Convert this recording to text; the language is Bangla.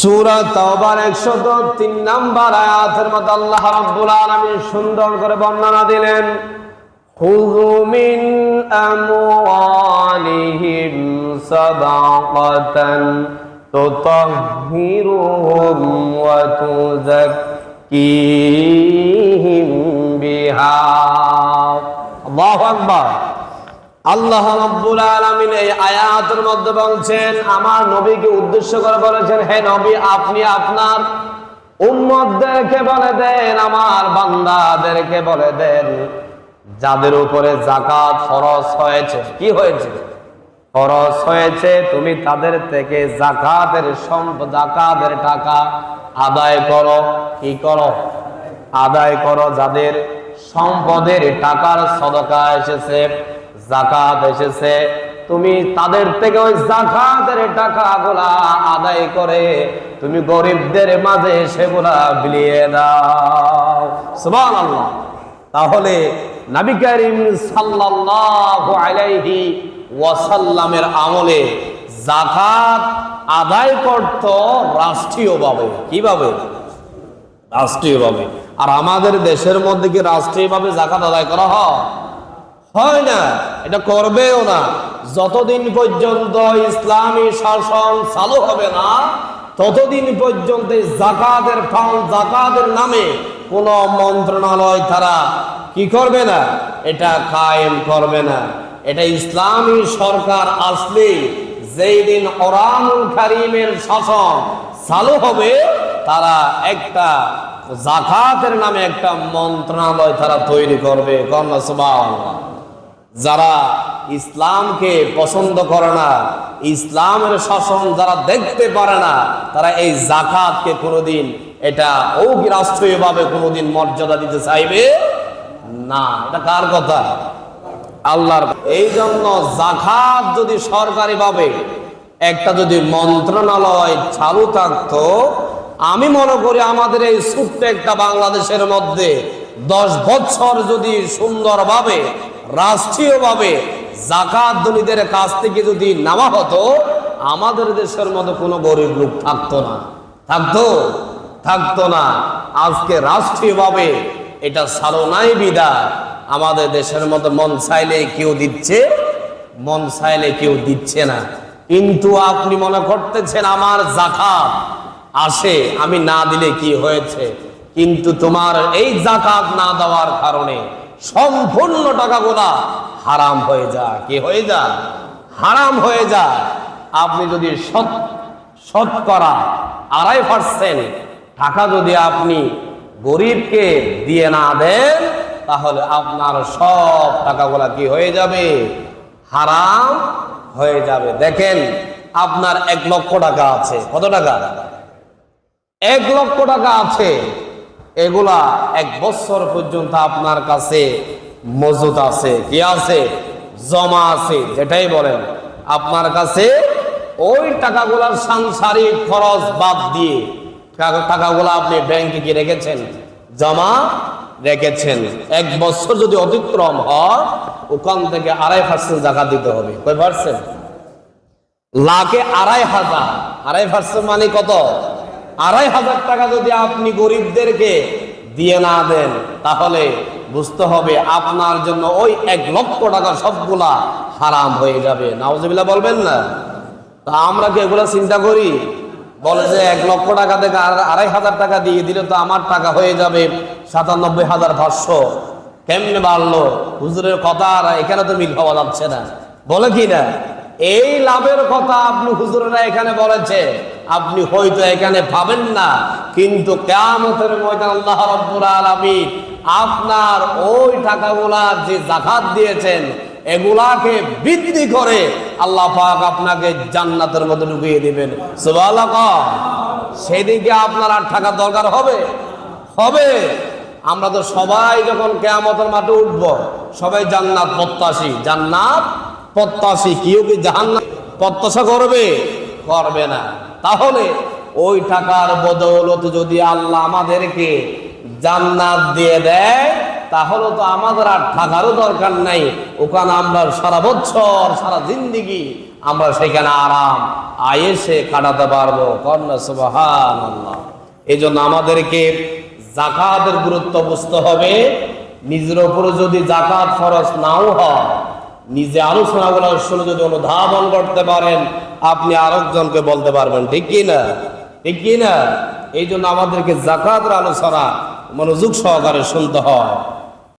সূরা তাওবার 103 নাম্বার আয়াতের মধ্যে আল্লাহ রাব্বুল আলামিন সুন্দর করে বর্ণনা দিলেন মিন আমওয়ালিহিম সাদাকাতান তুতাহহিরুহুম ওয়া তুযাক্কিহিম বিহা। আল্লাহু আকবার। আল্লাহ এই আয়াতের মধ্যে বলছেন, আমার নবীকে উদ্দেশ্য করে বলেছেন, হে নবী, আপনি আপনার উম্মতদেরকে বলে দেন, আমার বান্দাদেরকে বলে দেন, যাদের উপরে জাকাত ফরজ হয়েছে। কি হয়েছে? ফরজ হয়েছে, তুমি তাদের থেকে জাকাতের জাকাতের টাকা আদায় করো। কি করো? আদায় করো যাদের সম্পদের টাকার সদকা এসেছে। জাকাত এসেছে। তুমি তাদের থেকে ওই জাকাতের টাকাগুলা আদায় করে তুমি গরিবদের মাঝে সেগুলা বিলিয়ে দাও। সুবহানাল্লাহ। তাহলে নবী করিম সাল্লাল্লাহু আলাইহি ওয়াসাল্লামের আমলে জাকাত আদায় করত রাষ্ট্রীয়ভাবে। কীভাবে? রাষ্ট্রীয়ভাবে। আর আমাদের দেশের মধ্যে কি রাষ্ট্রীয়ভাবে জাকাত আদায় করা হয়? হয় না, এটা করবেও না। যতদিন পর্যন্ত ইসলামী শাসন চালু হবে না, ততদিন পর্যন্ত জাকাতের ফাউন্ড জাকাতের নামে কোন মন্ত্রণালয় তারা কি করবে না, এটা কায়েম করবে না। এটা ইসলামী সরকার আসলে যেই দিন ওরানুল কারিমের শাসন চালু হবে, তারা একটা জাকাতের নামে একটা মন্ত্রণালয় তারা তৈরি করবে। সুবহানাল্লাহ। যারা ইসলামকে পছন্দ করে না, ইসলামের শাসন যারা দেখতে পারে না, তারা এই জাকাতকে কোনোদিন, এটা ঔকি রাষ্ট্রীয়ভাবে কোনোদিন মর্যাদা দিতে চাইবে না। এটা কার কথা? আল্লাহর এই জন্য জাকাত যদি সরকারিভাবে একটা যদি মন্ত্রণালয় চালু থাকতো, আমি মনে করি আমাদের এই ছোট্ট একটা বাংলাদেশের মধ্যে দশ বছর যদি সুন্দরভাবে, রাষ্ট্রীয়ভাবে জাকাত দলিতের কাছ থেকে যদি নেওয়া হতো, আমাদের দেশের মধ্যে কোনো গরিব লোক থাকতো না। থাকতো? থাকতো না। আজকে রাষ্ট্রীয়ভাবে এটা সারনাই বিদা। আমাদের দেশের মতো মন চাইলে কেউ দিচ্ছে, মন চাইলে কেউ দিচ্ছে না। কিন্তু আপনি মনে করতেছেন আমার জাকাত আসে, আমি না দিলে কি হয়েছে? কিন্তু তোমার এই জাকাত না দেওয়ার কারণে সম্পূর্ণ টাকাগুলা হারাম হয়ে যায় কি হয়ে যায় হারাম হয়ে যায় আপনি যদি শত শতকরা আড়াই পার্সেন্ট টাকা যদি আপনি গরিবকে দিয়ে না দেন, তাহলে আপনার সব টাকাগুলা কি হয়ে যাবে? হারাম হয়ে যাবে। দেখেন, আপনার এক লক্ষ টাকা আছে। কত টাকা? এক লক্ষ টাকা আছে। এগুলা এক বছর পর্যন্ত আপনার কাছে মজুদ আছে, কি আছে? জমা আছে, যেটাই বলেন। আপনার কাছে ওই টাকাগুলার সাংসারিক খরচ বাদ দিয়ে টাকা- টাকাগুলা আপনি ব্যাংকে কি রেখেছেন? জমা রেখেছেন। এক বছর যদি অতিক্রম হয়, ওখান থেকে আড়াই পার্সেন্ট টাকা দিতে হবে। কয় পার্সেন্ট লাখে আড়াই হাজার। আড়াই পার্সেন্ট মানে কত? আড়াই হাজার টাকা যদি আপনি গরিবদেরকে দিয়ে না দেন, তাহলে বুঝতে হবে আপনার জন্য ওই এক লক্ষ টাকা সবগুলা হারাম হয়ে যাবে। নাওজবিল্লা বলবেন না? তা আমরা কি এগুলো চিন্তা করি? বলে যে এক লক্ষ টাকা থেকে আড়াই হাজার টাকা দিয়ে দিলে তো আমার টাকা হয়ে যাবে সাতানব্বই হাজার পাঁচশো। কেমনে বাড়লো? হুজুরের কথা আর এখানে তো মিল পাওয়া যাচ্ছে না। বলে কি না? এই লাভের কথা আপনি হুজুরেরা এখানে বলেছে। আপনি হয়তো এখানে পাবেন না, কিন্তু কেয়ামতের ময়দান আল্লাহ রব্বুল আলামিন আপনার ওই টাকাগুলা যে জাকাত দিয়েছেন, এগুলাকে বৃদ্ধি করে আল্লাহ পাক আপনাকে জান্নাতের মধ্যে ঢুকিয়ে দিবেন। সেদিকে আপনার আর টাকার দরকার হবে? হবে। আমরা তো সবাই যখন কেয়ামতের মাঠে উঠব, সবাই জান্নাত প্রত্যাশী। জান্নাত প্রত্যাশী, কেউ কি জাহান্নাত প্রত্যাশা করবে? করবে না। তাহলে ওই টাকার বদৌলত যদি আল্লাহ আমাদেরকে জান্নাত দিয়ে দেয়, তাহলে তো আমাদের আর থাকারও দরকার নাই। ওখানে আমরা সারা বছর, সারা জিন্দিগি আমরা সেখানে আরাম আয়েসে কাটাতে পারব। কন্যা সুবাহান এই জন্য আমাদেরকে জাকাতের গুরুত্ব বুঝতে হবে। নিজের উপরে যদি জাকাত ফরজ নাও হয় নিজে আলোচনাগুলো শুনে যদি অনুধাবন করতে পারেন, আপনি আরেকজনকে বলতে পারবেন, ঠিক কি না? ঠিক কি না? এই জন্য আমাদেরকে জাকাতের আলোচনা মনোযোগ সহকারে শুনতে হয়।